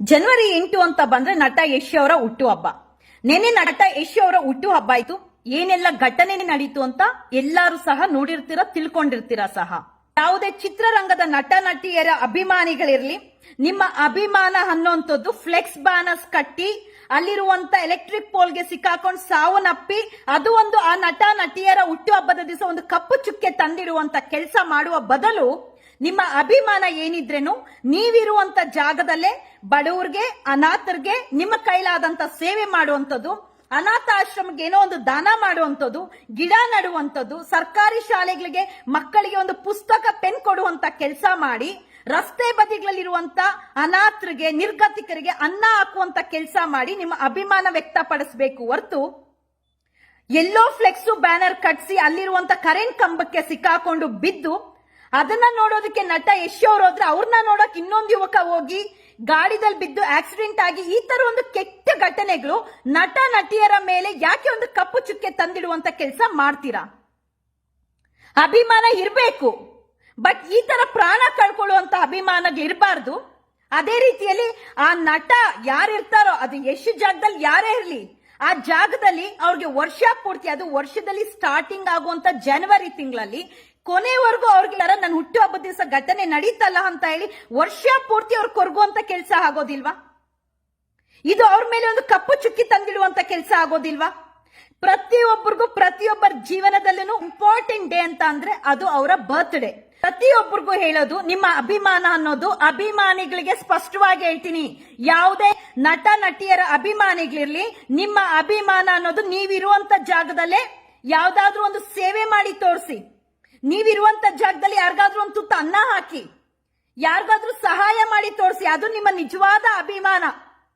ಜನವರಿ ಎಂಟು ಅಂತ ಬಂದ್ರೆ ನಟ ಯಶ್ ಅವರ ಹುಟ್ಟುಹಬ್ಬ ನಿನ್ನೆ ನಟ ಯಶ್ ಅವರ ಹುಟ್ಟುಹಬ್ಬ ಆಯ್ತು. ಏನೆಲ್ಲ ಘಟನೆ ನಡೀತು ಅಂತ ಎಲ್ಲರೂ ಸಹ ನೋಡಿರ್ತೀರ, ತಿಳ್ಕೊಂಡಿರ್ತೀರ ಸಹ. ಯಾವುದೇ ಚಿತ್ರರಂಗದ ನಟ ನಟಿಯರ ಅಭಿಮಾನಿಗಳಿರ್ಲಿ, ನಿಮ್ಮ ಅಭಿಮಾನ ಅನ್ನೋಂಥದ್ದು ಫ್ಲೆಕ್ಸ್ ಬ್ಯಾನರ್ಸ್ ಕಟ್ಟಿ ಅಲ್ಲಿರುವಂತ ಎಲೆಕ್ಟ್ರಿಕ್ ಪೋಲ್ಗೆ ಸಿಕ್ಕಾಕೊಂಡು ಸಾವನ್ನಪ್ಪಿ ಅದು ಒಂದು ಆ ನಟ ನಟಿಯರ ಹುಟ್ಟುಹಬ್ಬದ ದಿವಸ ಒಂದು ಕಪ್ಪು ಚುಕ್ಕೆ ತಂದಿಡುವಂತ ಕೆಲಸ ಮಾಡುವ ಬದಲು ನಿಮ್ಮ ಅಭಿಮಾನ ಏನಿದ್ರೇನು ನೀವಿರುವಂತ ಜಾಗದಲ್ಲೇ ಬಡವ್ರಿಗೆ, ಅನಾಥರಿಗೆ, ನಿಮ್ಮ ಕೈಲಾದಂತ ಸೇವೆ ಮಾಡುವಂಥದ್ದು, ಅನಾಥ ಆಶ್ರಮಕ್ಕೆ ಏನೋ ಒಂದು ದಾನ ಮಾಡುವಂಥದ್ದು, ಗಿಡ ನಡುವಂಥದ್ದು, ಸರ್ಕಾರಿ ಶಾಲೆಗಳಿಗೆ ಮಕ್ಕಳಿಗೆ ಒಂದು ಪುಸ್ತಕ, ಪೆನ್ ಕೊಡುವಂತ ಕೆಲಸ ಮಾಡಿ, ರಸ್ತೆ ಬದಿಗಳಲ್ಲಿರುವಂತ ಅನಾಥರಿಗೆ, ನಿರ್ಗತಿಕರಿಗೆ ಅನ್ನ ಹಾಕುವಂತ ಕೆಲಸ ಮಾಡಿ ನಿಮ್ಮ ಅಭಿಮಾನ ವ್ಯಕ್ತಪಡಿಸಬೇಕು ಹೊರತು ಎಲ್ಲೋ ಫ್ಲೆಕ್ಸು ಬ್ಯಾನರ್ ಕಟ್ಸಿ ಅಲ್ಲಿರುವಂತ ಕರೆಂಟ್ ಕಂಬಕ್ಕೆ ಸಿಕ್ಕಾಕೊಂಡು ಬಿದ್ದು ಅದನ್ನ ನೋಡೋದಕ್ಕೆ ನಟ ಯಶ್ ಅವ್ರು ಹೋದ್ರೆ ಅವ್ರನ್ನ ನೋಡಕ್ ಇನ್ನೊಂದು ಯುವಕ ಹೋಗಿ ಗಾಡಿದಲ್ಲಿ ಬಿದ್ದು ಆಕ್ಸಿಡೆಂಟ್ ಆಗಿ ಈ ತರ ಒಂದು ಕೆಟ್ಟ ಘಟನೆಗಳು ನಟ, ನಟಿಯರ ಮೇಲೆ ಯಾಕೆ ಒಂದು ಕಪ್ಪು ಚುಕ್ಕೆ ತಂದಿಡುವಂತ ಕೆಲಸ ಮಾಡ್ತೀರಾ? ಅಭಿಮಾನ ಇರಬೇಕು. ಬಟ್ ಈ ತರ ಪ್ರಾಣ ಕಳ್ಕೊಳ್ಳುವಂತ ಅಭಿಮಾನಗಳು ಇರಬಾರ್ದು. ಅದೇ ರೀತಿಯಲ್ಲಿ ಆ ನಟ ಯಾರಿರ್ತಾರೋ ಅದು ಎಷ್ಟು ಜಾಗದಲ್ಲಿ ಯಾರೇ ಇರಲಿ, ಆ ಜಾಗದಲ್ಲಿ ಅವ್ರಿಗೆ ವರ್ಷ ಪೂರ್ತಿ, ಅದು ವರ್ಷದಲ್ಲಿ ಸ್ಟಾರ್ಟಿಂಗ್ ಆಗುವಂತ ಜನವರಿ ತಿಂಗಳಲ್ಲಿ ಕೊನೆವರೆಗೂ ಅವ್ರಿಗೆ ನನ್ನ ಹುಟ್ಟುಹಬ್ಬದ ದಿವಸ ಘಟನೆ ನಡೀತಲ್ಲ ಅಂತ ಹೇಳಿ ವರ್ಷ ಪೂರ್ತಿ ಅವ್ರು ಕೊರಗುವಂತ ಕೆಲಸ ಆಗೋದಿಲ್ವಾ? ಇದು ಅವ್ರ ಮೇಲೆ ಒಂದು ಕಪ್ಪು ಚುಕ್ಕಿ ತಂದಿಡುವಂತ ಕೆಲಸ ಆಗೋದಿಲ್ವಾ? ಪ್ರತಿಯೊಬ್ಬರಿಗೂ ಪ್ರತಿಯೊಬ್ಬರ ಜೀವನದಲ್ಲೂ ಇಂಪಾರ್ಟೆಂಟ್ ಡೇ ಅಂತ ಅಂದ್ರೆ ಅದು ಅವರ ಬರ್ತ್ಡೇ ಪ್ರತಿಯೊಬ್ಬರಿಗೂ ಹೇಳೋದು, ನಿಮ್ಮ ಅಭಿಮಾನ ಅನ್ನೋದು ಅಭಿಮಾನಿಗಳಿಗೆ ಸ್ಪಷ್ಟವಾಗಿ ಹೇಳ್ತೀನಿ. ಯಾವುದೇ ನಟ, ನಟಿಯರ ಅಭಿಮಾನಿಗಳಿರ್ಲಿ, ನಿಮ್ಮ ಅಭಿಮಾನ ಅನ್ನೋದು ನೀವಿರುವಂತ ಜಾಗದಲ್ಲೇ ಯಾವ್ದಾದ್ರೂ ಒಂದು ಸೇವೆ ಮಾಡಿ ತೋರಿಸಿ. ನೀವಿರುವಂತ ಜಾಗದಲ್ಲಿ ಯಾರಿಗಾದ್ರೂ ಒಂದು ತುತ್ತ ಅನ್ನ ಹಾಕಿ, ಯಾರಿಗಾದ್ರೂ ಸಹಾಯ ಮಾಡಿ ತೋರಿಸಿ, ಅದು ನಿಮ್ಮ ನಿಜವಾದ ಅಭಿಮಾನ.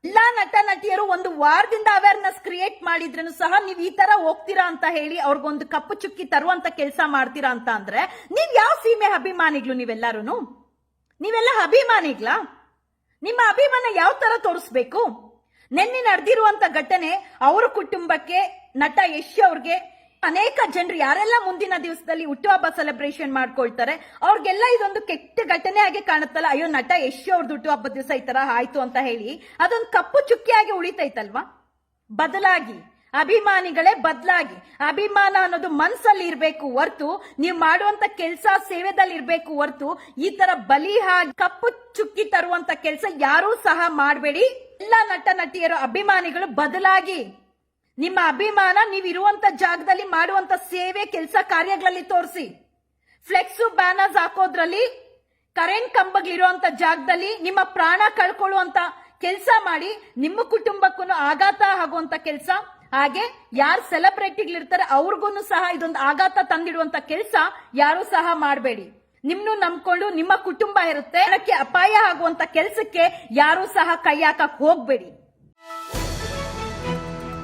ಎಲ್ಲಾ ನಟ, ನಟಿಯರು ಒಂದು ವಾರದಿಂದ ಅವೇರ್ನೆಸ್ ಕ್ರಿಯೇಟ್ ಮಾಡಿದ್ರೂ ಸಹ ನೀವು ಈ ತರ ಹೋಗ್ತೀರಾ ಅಂತ ಹೇಳಿ ಅವ್ರಿಗೊಂದು ಕಪ್ಪು ಚುಕ್ಕಿ ತರುವಂತ ಕೆಲಸ ಮಾಡ್ತೀರಾ ಅಂತ ಅಂದ್ರೆ, ನೀವ್ ಯಾವ ಸೀಮೆ ಅಭಿಮಾನಿಗಳು ನೀವೆಲ್ಲರೂ ನೀವೆಲ್ಲ ಅಭಿಮಾನಿಗ್ಲಾ? ನಿಮ್ಮ ಅಭಿಮಾನ ಯಾವ ತರ ತೋರಿಸ್ಬೇಕು? ನಿನ್ನೆ ನಡೆದಿರುವಂತ ಘಟನೆ, ಅವರ ಕುಟುಂಬಕ್ಕೆ ನಟ ಯಶ್ ಅವ್ರಿಗೆ ಅನೇಕ ಜನರು ಯಾರೆಲ್ಲ ಮುಂದಿನ ದಿವಸದಲ್ಲಿ ಹುಟ್ಟುಹಬ್ಬ ಸೆಲೆಬ್ರೇಷನ್ ಮಾಡ್ಕೊಳ್ತಾರೆ, ಅವ್ರಿಗೆಲ್ಲ ಇದೊಂದು ಕೆಟ್ಟ ಘಟನೆ ಆಗಿ ಕಾಣುತ್ತಲ್ಲ, ಅಯ್ಯೋ ನಟ ಎಷ್ಟು ಅವ್ರದ್ದು ಹುಟ್ಟುಹಬ್ಬದ ದಿವಸ ಈ ತರ ಆಯ್ತು ಅಂತ ಹೇಳಿ, ಅದೊಂದು ಕಪ್ಪು ಚುಕ್ಕಿಯಾಗಿ ಉಳಿತೈತಲ್ವಾ? ಬದಲಾಗಿ, ಅಭಿಮಾನಿಗಳೇ ಬದಲಾಗಿ, ಅಭಿಮಾನ ಅನ್ನೋದು ಮನ್ಸಲ್ಲಿ ಇರಬೇಕು ಹೊರ್ತು, ನೀವು ಮಾಡುವಂತ ಕೆಲಸ ಸೇವೆದಲ್ಲಿ ಇರಬೇಕು ಹೊರ್ತು, ಈ ತರ ಬಲಿಹಾ ಕಪ್ಪು ಚುಕ್ಕಿ ತರುವಂತ ಕೆಲಸ ಯಾರೂ ಸಹ ಮಾಡಬೇಡಿ. ಎಲ್ಲ ನಟ ನಟಿಯರು, ಅಭಿಮಾನಿಗಳು ಬದಲಾಗಿ ನಿಮ್ಮ ಅಭಿಮಾನ ನೀವು ಇರುವಂತ ಜಾಗದಲ್ಲಿ ಮಾಡುವಂತ ಸೇವೆ, ಕೆಲಸ ಕಾರ್ಯಗಳಲ್ಲಿ ತೋರಿಸಿ. ಫ್ಲೆಕ್ಸು ಬ್ಯಾನರ್ಸ್ ಹಾಕೋದ್ರಲ್ಲಿ, ಕರೆಂಟ್ ಕಂಬಗಳಿರುವಂತ ಜಾಗದಲ್ಲಿ ನಿಮ್ಮ ಪ್ರಾಣ ಕಳ್ಕೊಳ್ಳುವಂತ ಕೆಲಸ ಮಾಡಿ, ನಿಮ್ಮ ಕುಟುಂಬಕ್ಕೂ ಆಘಾತ ಆಗುವಂತ ಕೆಲಸ. ಹಾಗೆ ಯಾರು ಸೆಲೆಬ್ರಿಟಿಗಳಿರ್ತಾರೆ ಅವ್ರಿಗೂ ಸಹ ಇದೊಂದು ಆಘಾತ ತಂದಿಡುವಂತ ಕೆಲಸ ಯಾರು ಸಹ ಮಾಡಬೇಡಿ. ನಿಮ್ನು ನಂಬ್ಕೊಂಡು ನಿಮ್ಮ ಕುಟುಂಬ ಇರುತ್ತೆ. ಅದಕ್ಕೆ ಅಪಾಯ ಆಗುವಂತ ಕೆಲಸಕ್ಕೆ ಯಾರು ಸಹ ಕೈ ಹಾಕಕ್ ಹೋಗ್ಬೇಡಿ.